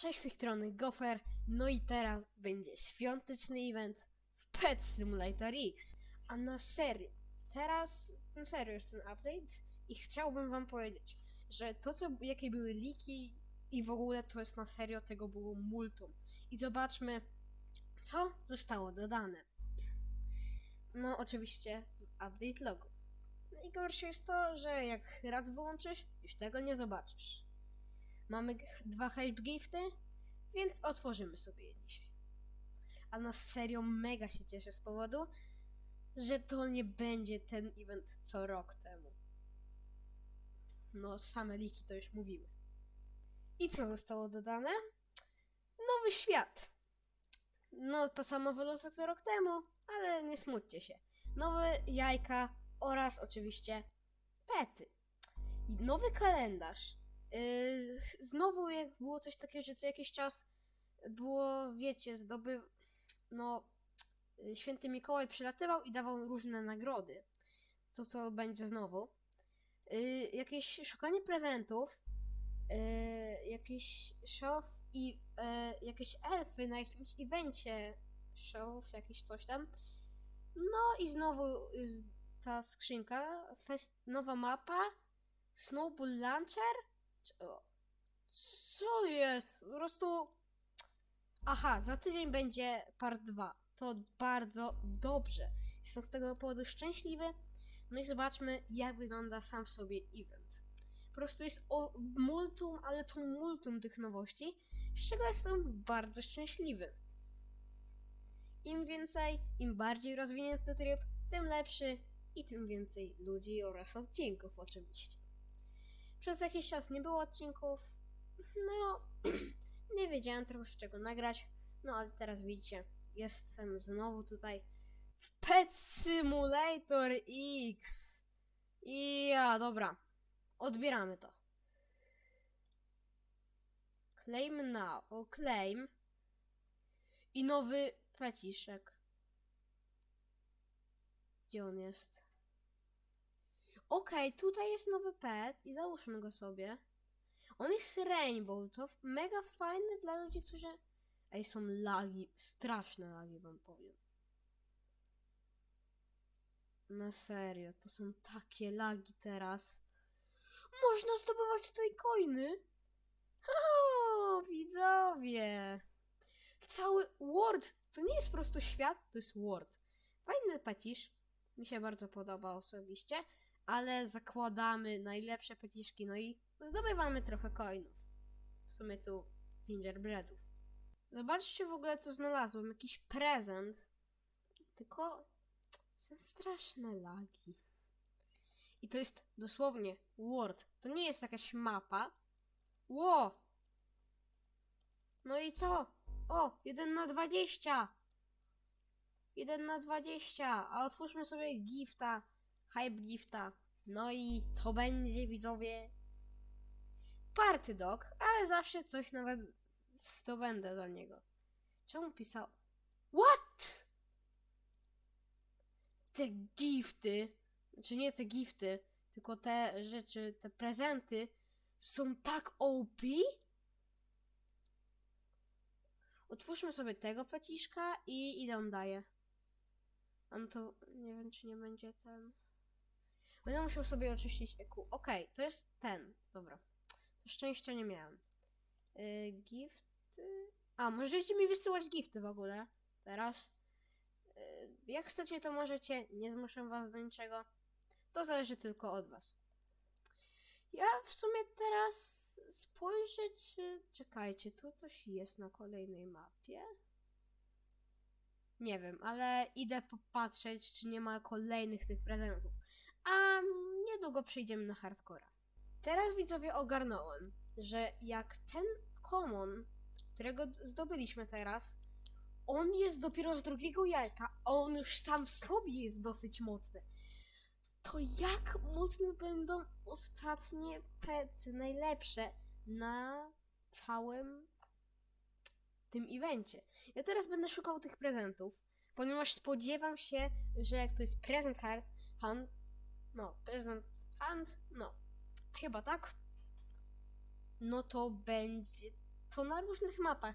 Cześć z tej strony Gofer, no i teraz będzie świąteczny event w Pet Simulator X. A na serio, teraz na serio jest ten update i chciałbym wam powiedzieć, że to co, jakie były liki i w ogóle to jest na serio, tego było multum. I zobaczmy, co zostało dodane. No oczywiście update logo. Najgorsze jest to, że jak raz wyłączysz, już tego nie zobaczysz. Mamy dwa hype gifty, więc otworzymy sobie je dzisiaj. A na serio mega się cieszę z powodu, że to nie będzie ten event co rok temu. No, same liki to już mówiły. I co zostało dodane? Nowy świat. No, to samo wylota co rok temu, ale nie smućcie się. Nowe jajka oraz oczywiście pety. I nowy kalendarz. Yy, znowu jak było coś takiego, że co jakiś czas było, wiecie, zdoby... No, święty Mikołaj przylatywał i dawał różne nagrody. To co będzie znowu. Yy, jakieś szukanie prezentów. Yy, jakiś show i jakieś elfy na jakimś evencie. Show, jakiś coś tam. No i znowu ta skrzynka. Fest, nowa mapa. Snowball Launcher? Co jest? Po prostu. Aha, za tydzień będzie part 2. To bardzo dobrze. Jestem z tego powodu szczęśliwy. No i zobaczmy, jak wygląda sam w sobie event. Po prostu jest o multum, ale to multum tych nowości, z czego jestem bardzo szczęśliwy. Im więcej, im bardziej rozwinięty tryb, tym lepszy i tym więcej ludzi oraz odcinków oczywiście. Przez jakiś czas nie było odcinków. No, nie wiedziałem trochę z czego nagrać. No, ale teraz widzicie, jestem znowu tutaj w Pet Simulator X. I ja, dobra. Odbieramy to. Claim now. O, claim. I nowy feciszek. Gdzie on jest? Okej, tutaj jest nowy pet i załóżmy go sobie. On jest rainbow, to mega fajny dla ludzi, którzy... Ej, są lagi, straszne lagi wam powiem. Na serio, to są takie lagi teraz. Można zdobywać tutaj coiny. O, widzowie. Cały world, to nie jest po prostu świat, to jest world. Fajny patisz, mi się bardzo podoba osobiście ale zakładamy najlepsze pociszki, no i zdobywamy trochę coinów. W sumie tu gingerbreadów. Zobaczcie w ogóle, co znalazłem. Jakiś prezent. Tylko są straszne lagi. I to jest dosłownie Word. To nie jest jakaś mapa. Ło! No i co? O, 1 na 20! 1 na 20! A otwórzmy sobie gifta hype gifta. No i co będzie, widzowie? Party dog, ale zawsze coś nawet zdobędę do niego. Czemu pisał? What? Te gifty, czy nie te gifty, tylko te rzeczy, te prezenty są tak OP? Otwórzmy sobie tego peciszka i on daje. On to, nie wiem czy nie będzie ten... Będę musiał sobie oczyścić EQ. Okej, to jest ten. Dobra. To szczęścia nie miałem. Yy, gifty. A, możecie mi wysyłać gifty w ogóle. Teraz. Yy, jak chcecie, to możecie. Nie zmuszę was do niczego. To zależy tylko od was. Ja w sumie teraz spojrzę, czy. Czekajcie, tu coś jest na kolejnej mapie. Nie wiem, ale idę popatrzeć, czy nie ma kolejnych tych prezentów a niedługo przejdziemy na hardcora. Teraz widzowie ogarnąłem, że jak ten common, którego zdobyliśmy teraz, on jest dopiero z drugiego jajka, a on już sam w sobie jest dosyć mocny. To jak mocne będą ostatnie pety, najlepsze na całym tym evencie. Ja teraz będę szukał tych prezentów, ponieważ spodziewam się, że jak to jest prezent hard, hunt, no, prezent hand, no, chyba tak. No to będzie to na różnych mapach.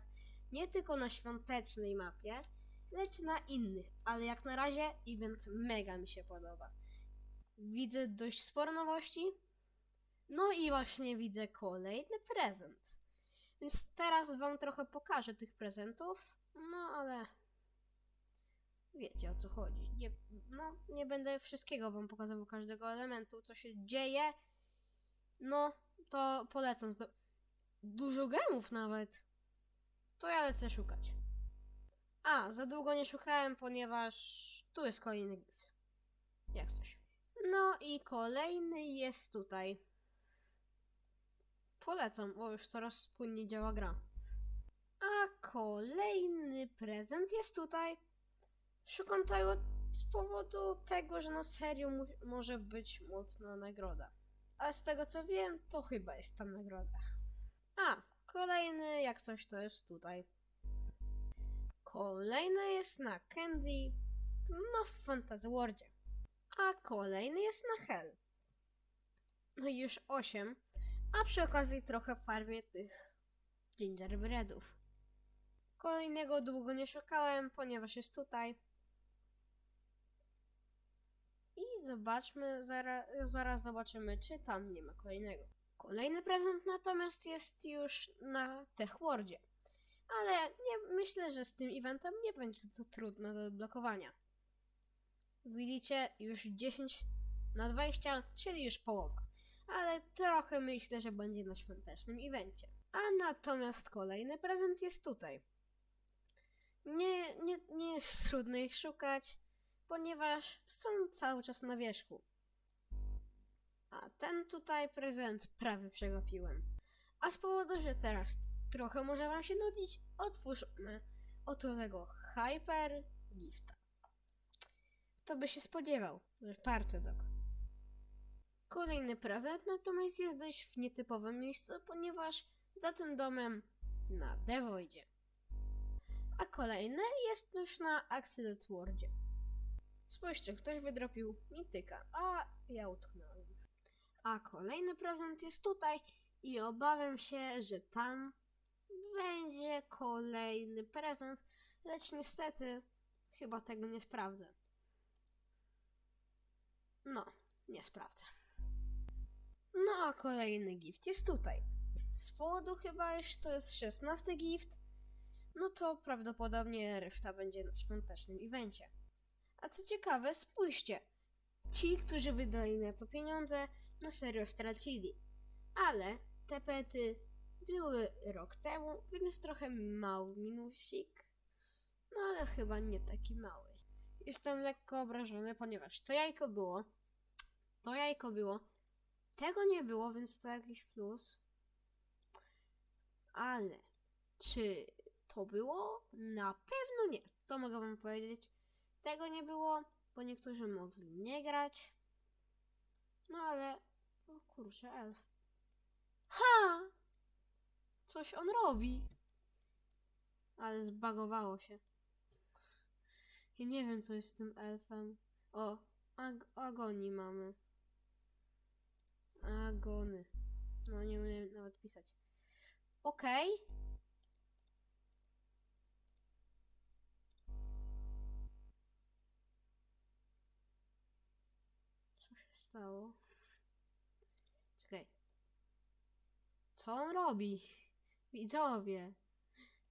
Nie tylko na świątecznej mapie, lecz na innych. Ale jak na razie event mega mi się podoba. Widzę dość sporo nowości. No i właśnie widzę kolejny prezent. Więc teraz wam trochę pokażę tych prezentów. No ale wiecie o co chodzi. Nie, no, nie będę wszystkiego wam pokazywał, każdego elementu, co się dzieje. No, to polecam. Dużo gemów nawet. To ja lecę szukać. A, za długo nie szukałem, ponieważ tu jest kolejny gift. Jak coś. No i kolejny jest tutaj. Polecam, bo już coraz spłynniej działa gra. A kolejny prezent jest tutaj. Szukam tego z powodu tego, że na serio mu- może być mocna nagroda. A z tego co wiem, to chyba jest ta nagroda. A, kolejny jak coś to jest tutaj. Kolejny jest na Candy, no w Fantasy Worldzie. A kolejny jest na Hell. No i już 8. A przy okazji trochę farmię tych gingerbreadów. Kolejnego długo nie szukałem, ponieważ jest tutaj. I zobaczmy, zaraz, zaraz zobaczymy, czy tam nie ma kolejnego. Kolejny prezent natomiast jest już na TechWordzie. Ale nie, myślę, że z tym eventem nie będzie to trudne do odblokowania. Widzicie, już 10 na 20, czyli już połowa. Ale trochę myślę, że będzie na świątecznym evencie. A natomiast kolejny prezent jest tutaj. Nie, nie, nie jest trudno ich szukać, ponieważ są cały czas na wierzchu. A ten tutaj prezent prawie przegapiłem. A z powodu, że teraz trochę może wam się nudzić, otwórzmy oto tego Hyper Gifta. Kto by się spodziewał, że Partydog. Kolejny prezent natomiast jest dość w nietypowym miejscu, ponieważ za tym domem na Devoidzie. A kolejny jest już na Accident Worldzie. Spójrzcie, ktoś wydropił mityka, a ja utknąłem. A kolejny prezent jest tutaj i obawiam się, że tam będzie kolejny prezent, lecz niestety chyba tego nie sprawdzę. No, nie sprawdzę. No a kolejny gift jest tutaj. Z powodu chyba już to jest 16 gift, no to prawdopodobnie reszta będzie na świątecznym evencie. A co ciekawe, spójrzcie. Ci, którzy wydali na to pieniądze, na serio stracili. Ale te pety były rok temu, więc trochę mały minusik. No ale chyba nie taki mały. Jestem lekko obrażony, ponieważ to jajko było. To jajko było. Tego nie było, więc to jakiś plus. Ale czy to było? Na pewno nie. To mogę wam powiedzieć. Tego nie było, bo niektórzy mogli nie grać. No ale. O kurczę, elf. Ha! Coś on robi. Ale zbagowało się. Ja nie wiem, co jest z tym elfem. O, ag agonii mamy. Agony. No, nie umiem nawet pisać. Okej. Co stało? Czekaj. Co on robi? Widzowie.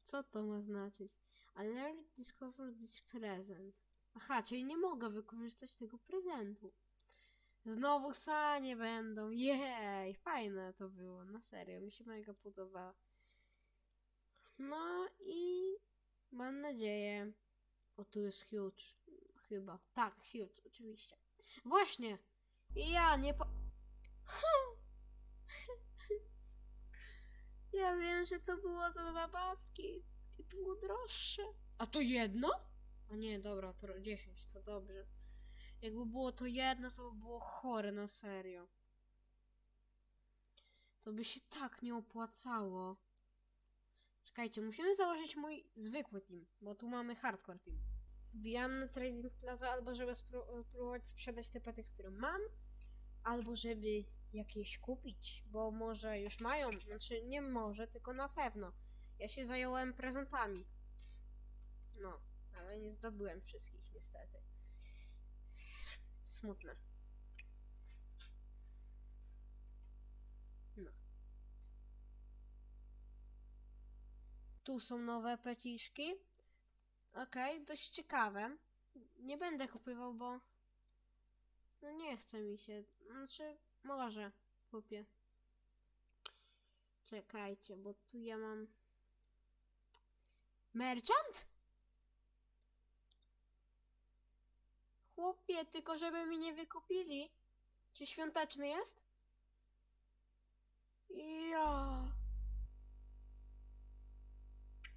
Co to ma znaczyć? Alert discover this present. Aha, czyli nie mogę wykorzystać tego prezentu. Znowu sanie będą. Jej, fajne to było, na serio, mi się mega podoba. No i mam nadzieję. O, tu jest huge. Chyba. Tak, huge, oczywiście. Właśnie. Ja nie po... Ja wiem, że to było do zabawki. I było droższe. A to jedno? A nie, dobra, to 10, to dobrze. Jakby było to jedno, to by było chore na serio. To by się tak nie opłacało. Czekajcie, musimy założyć mój zwykły team, bo tu mamy hardcore team. Wbijam na Trading Plaza albo żeby spró- spróbować sprzedać te pety, które mam, albo żeby jakieś kupić, bo może już mają, znaczy nie może, tylko na pewno. Ja się zająłem prezentami. No, ale nie zdobyłem wszystkich niestety. Smutne. No. Tu są nowe peciszki. Okej, dość ciekawe. Nie będę kupywał, bo no nie chce mi się. Znaczy, może kupię. Czekajcie, bo tu ja mam. Merchant? Chłopie, tylko żeby mi nie wykupili. Czy świąteczny jest? Ja.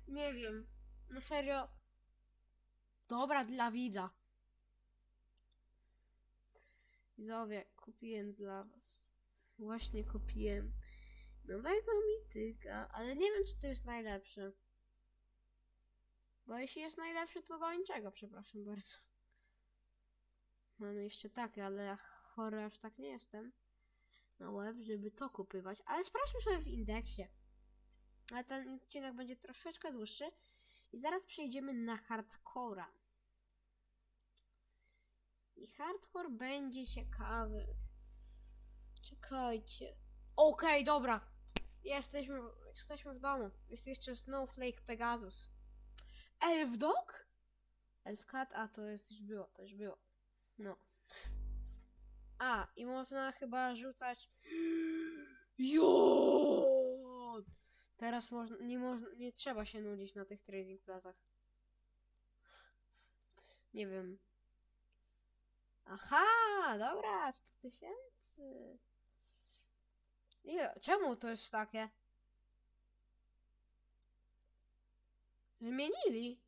Nie wiem. No serio. Dobra, dla widza. Widzowie, kupiłem dla was. Właśnie kupiłem nowego mityka, ale nie wiem, czy to jest najlepszy. Bo jeśli jest najlepszy, to do niczego, przepraszam bardzo. Mam jeszcze takie, ale ja chory aż tak nie jestem na łeb, żeby to kupywać. Ale sprawdźmy sobie w indeksie. Ale ten odcinek będzie troszeczkę dłuższy. I zaraz przejdziemy na hardcora. I hardcore będzie ciekawy. Czekajcie. Okej, dobra. Jesteśmy w, jesteśmy w domu. Jest jeszcze Snowflake Pegasus. Elf Dog? Elf Cat? A, to jest już było, to już było. No. A, i można chyba rzucać... Jo! Teraz można, nie, można, nie trzeba się nudzić na tych trading plazach. Nie wiem. Aha, dobra, 100 tysięcy. Ile? Czemu to jest takie? Zmienili.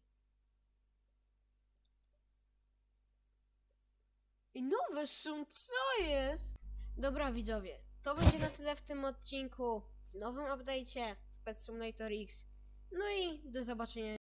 I nowe są, co jest? Dobra widzowie, to będzie na tyle w tym odcinku, w nowym update'cie w Pet Simulator X. No i do zobaczenia